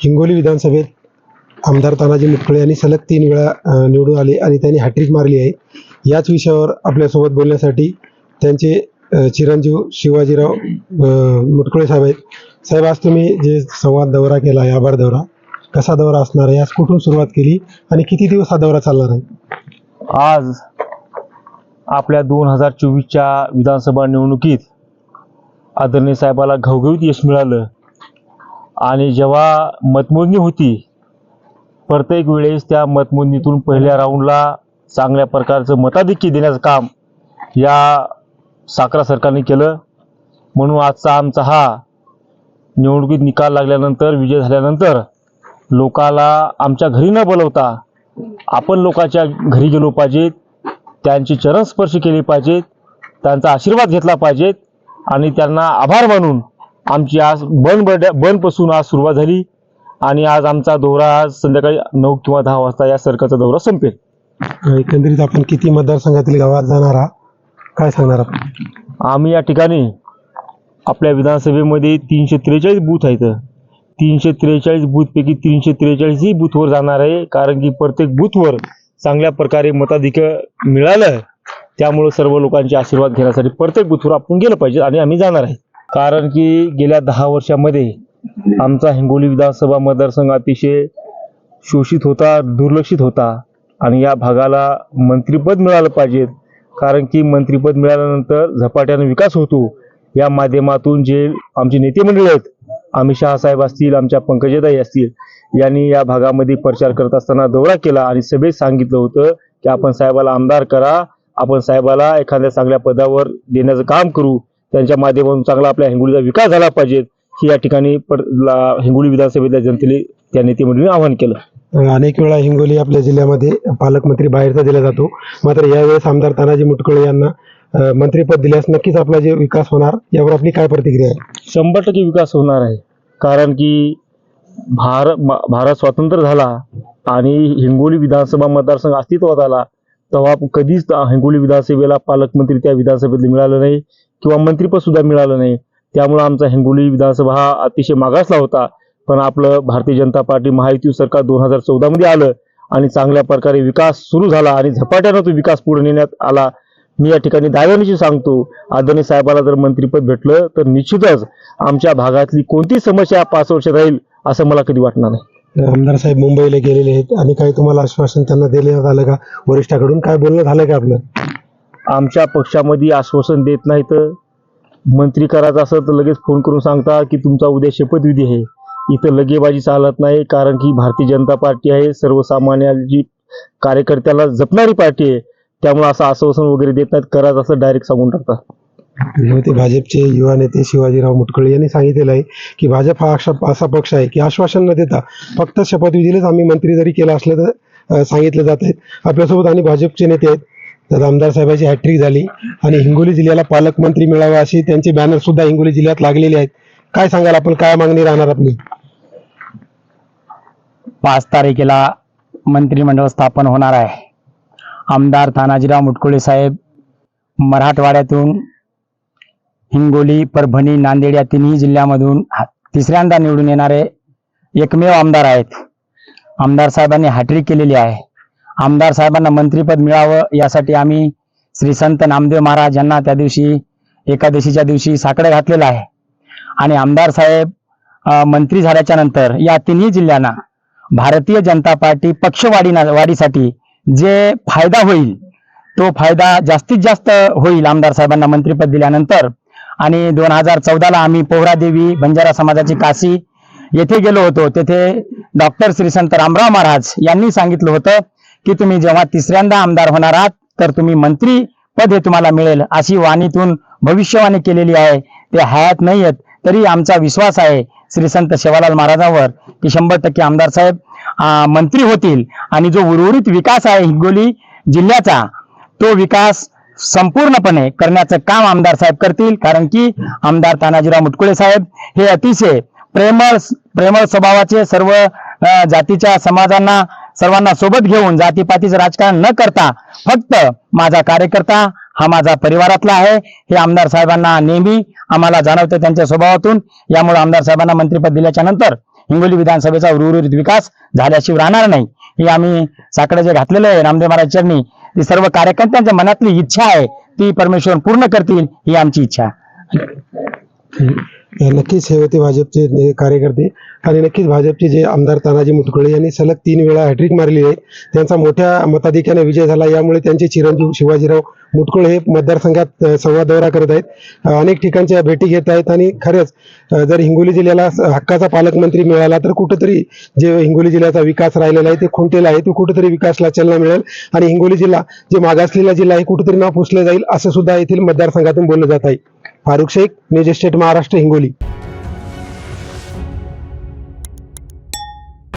हिंगोली विधानसभेत आमदार तानाजी मुटकुळे यांनी सलग तीन वेळा निवडून आले आणि त्यांनी हॅट्रिक मारली आहे. याच विषयावर आपल्यासोबत बोलण्यासाठी त्यांचे चिरंजीव शिवाजीराव अ, मुटकुळे साहेब आहेत. साहेब आज तुम्ही जे संवाद दौरा केला आहे आभार दौरा कसा दौरा असणार आहे? आज कुठून सुरुवात केली आणि किती दिवस हा दौरा चालणार आहे? आज आपल्या दोन हजार चोवीसच्या विधानसभा निवडणुकीत आदरणीय साहेबाला घवघवीत यश मिळालं. आणि जेव्हा मतमोजणी होती प्रत्येक वेळेस त्या मतमोजणीतून पहिल्या राऊंडला चांगल्या प्रकारचं मताधिक्य देण्याचं काम या साखरा सरकारने केलं. म्हणून आजचा आमचा हा निवडणुकीत निकाल लागल्यानंतर विजय झाल्यानंतर लोकाला आमच्या घरी न बोलवता आपण लोकांच्या घरी गेलो पाहिजेत त्यांचे चरण स्पर्श केले पाहिजेत त्यांचा आशीर्वाद घेतला पाहिजेत आणि त्यांना आभार मानून आमची आज बन बड्या बनपासून आज सुरुवात झाली आणि आज आमचा दौरा आज संध्याकाळी नऊ किंवा दहा वाजता या सरकारचा दौरा संपेल. एकंदरीत आपण किती मतदारसंघातील गावात जाणार आहात? काय सांगणार आपण? आम्ही या ठिकाणी आपल्या विधानसभेमध्ये तीनशे त्रेचाळीस बूथ आहेत. तीनशे त्रेचाळीस बूथपैकी तीनशे त्रेचाळीसही बूथवर जाणार आहे कारण की प्रत्येक बूथवर चांगल्या प्रकारे मताधिक्य मिळालं त्यामुळे सर्व लोकांचे आशीर्वाद घेण्यासाठी प्रत्येक बूथवर आपण गेलं पाहिजे आणि आम्ही जाणार आहे. कारण की गेल्या दहा वर्षामध्ये आमचा हिंगोली विधानसभा मतदारसंघ अतिशय शोषित होता दुर्लक्षित होता. आणि या भागाला मंत्रिपद मिळालं पाहिजे. कारण की मंत्रिपद मिळाल्यानंतर झपाट्याने विकास होतो. या माध्यमातून जे आमचे नेते मंडळी आहेत अमित शहा साहेब असतील आमच्या पंकजाताई असतील यांनी या भागामध्ये प्रचार करत असताना दौरा केला आणि सभेत सांगितलं होतं की आपण साहेबाला आमदार करा आपण साहेबाला एखाद्या चांगल्या पदावर देण्याचं काम करू. त्यांच्या माध्यमातून चांगला आपल्या हिंगोलीचा विकास झाला पाहिजे ही या ठिकाणी हिंगोली विधानसभेतल्या जनतेने त्या नेते मंडळीने आवाहन केलं. अनेक वेळा हिंगोली आपल्या जिल्ह्यामध्ये पालकमंत्री बाहेरचा दिला जातो. मात्र यावेळेस आमदार तानाजी मुटकुळे यांना मंत्रिपद दिल्यास नक्कीच आपला जे विकास होणार यावर आपली काय प्रतिक्रिया आहे? शंभर टक्के विकास होणार आहे. कारण की भारत भारत स्वतंत्र झाला आणि हिंगोली विधानसभा मतदारसंघ अस्तित्वात आला. तेव्हा कधीच हिंगोली विधानसभेला पालकमंत्री त्या विधानसभेत मिळालं नाही किंवा मंत्रीपद सुद्धा मिळालं नाही. त्यामुळे आमचा हिंगोली विधानसभा हा अतिशय मागासला होता. पण आपलं भारतीय जनता पार्टी महायुती सरकार दोन हजार चौदामध्ये आलं आणि चांगल्या प्रकारे विकास सुरू झाला आणि झपाट्यानं तो विकास पुढे नेण्यात आला. मी या ठिकाणी दाव्यानिशी सांगतो. आदरणीय साहेबाला जर मंत्रीपद भेटलं तर निश्चितच आमच्या भागातली कोणती समस्या पाच वर्ष राहील असं मला कधी वाटणार नाही. आमदार साहेब मुंबईला गेलेले आहेत. आणि काही तुम्हाला आश्वासन त्यांना देण्यात आलं का? वरिष्ठाकडून काय बोलणं झालं का आपलं? आमच्या पक्षामध्ये आश्वासन देत नाही तर मंत्री करायचं असं तर लगेच फोन करून सांगता की तुमचा उद्या शपथविधी आहे. इथं लगेबाजी चालत नाही कारण की भारतीय जनता पार्टी आहे. सर्वसामान्यांची कार्यकर्त्याला जपणारी पार्टी आहे. त्यामुळे असं आश्वासन वगैरे देत नाहीत. करायचं असं डायरेक्ट सांगून टाकतात होते भाजपचे युवा नेते शिवाजीराव मुटकुळे यांनी सांगितलेलं आहे की भाजप हा असा पक्ष आहे की आश्वासन न देता फक्त शपथविधीलाच आम्ही मंत्री जरी केलं असलं तर सांगितलं जात आहेत आपल्यासोबत आणि भाजपचे नेते आहेत. तर आमदार साहेबांची हॅट्रिक झाली आणि हिंगोली जिल्ह्याला पालकमंत्री मिळावा अशी त्यांचे बॅनर सुद्धा हिंगोली जिल्ह्यात लागलेले आहेत. काय सांगाल आपण? काय मागणी राहणार आपली? पाच तारखेला मंत्रिमंडळ स्थापन होणार आहे. आमदार तानाजीराव मुटकुळे साहेब मराठवाड्यातून हिंगोली परभणी नांदेड या तिन्ही जिल्ह्यामधून तिसऱ्यांदा निवडून येणारे एकमेव आमदार आहेत. आमदार साहेबांनी हॅट्रिक केलेली आहे. आमदार साहेबांना मंत्रीपद मिळावं यासाठी आम्ही श्री संत नामदेव महाराज यांना त्या दिवशी एकादशीच्या दिवशी साकडं घातलेलं आहे. आणि आमदार साहेब मंत्री झाल्याच्यानंतर या तिन्ही जिल्ह्यांना भारतीय जनता पार्टी पक्षवाढी वाढीसाठी जे फायदा होईल तो फायदा जास्तीत जास्त होईल आमदार साहेबांना मंत्रीपद दिल्यानंतर. आणि दोन हजार चौदाला आम्ही पोहरादेवी बंजारा समाजाची काशी येथे गेलो होतो. तेथे डॉक्टर श्री संत रामराव महाराज यांनी सांगितलं होतं की तुम्ही जेव्हा तिसऱ्यांदा आमदार होणार आहात तर तुम्ही मंत्री पद हे तुम्हाला मिळेल अशी वाणीतून भविष्यवाणी केलेली आहे. ते हयात नाही आहेत तरी आमचा विश्वास आहे श्री संत महाराजांवर की शंभर टक्के आमदार साहेब मंत्री होतील. आणि जो उर्वरित विकास आहे हिंगोली जिल्ह्याचा तो विकास संपूर्णपणे करण्याचं काम आमदार साहेब करतील. कारण की आमदार तानाजीराव मुटकुळे साहेब हे अतिशय प्रेमळ प्रेमळ स्वभावाचे सर्व जातीच्या समाजांना सर्वांना सोबत घेऊन जातीपातीचं राजकारण न करता फक्त माझा कार्यकर्ता हा माझा परिवारातला आहे. हे आमदार साहेबांना नेहमी आम्हाला जाणवतं त्यांच्या स्वभावातून. यामुळे आमदार साहेबांना मंत्रिपद दिल्याच्या नंतर हिंगोली विधानसभेचा उर्वरित विकास झाल्याशिवाय राहणार नाही. हे आम्ही साकडे जे घातलेलं आहे रामदेव महाराज चरणी जी सर्व कार्यकर्त्यांच्या मनातली इच्छा आहे ती परमेश्वर पूर्ण करतील ही आमची इच्छा. नक्कीच हे होते भाजपचे कार्यकर्ते. आणि नक्कीच भाजपचे जे आमदार तानाजी मुटकुळे यांनी सलग तीन वेळा हॅट्रिक मारली आहे. त्यांचा मोठ्या मताधिक्याने विजय झाला. यामुळे त्यांचे चिरंजीव शिवाजीराव मुटकुळे हे मतदारसंघात संवाद दौरा करत आहेत. अनेक ठिकाणच्या भेटी घेत आहेत. आणि खरंच जर हिंगोली जिल्ह्याला हक्काचा पालकमंत्री मिळाला तर कुठंतरी जे हिंगोली जिल्ह्याचा विकास राहिलेला आहे ते खुंटेला आहे. तो कुठेतरी विकासला चालना मिळेल. आणि हिंगोली जिल्हा जे मागासलेला जिल्हा आहे कुठेतरी नाव पुसलं जाईल असं सुद्धा येथील मतदारसंघातून बोललं जात आहे. Farukh Shaikh news state Maharashtra Hingoli.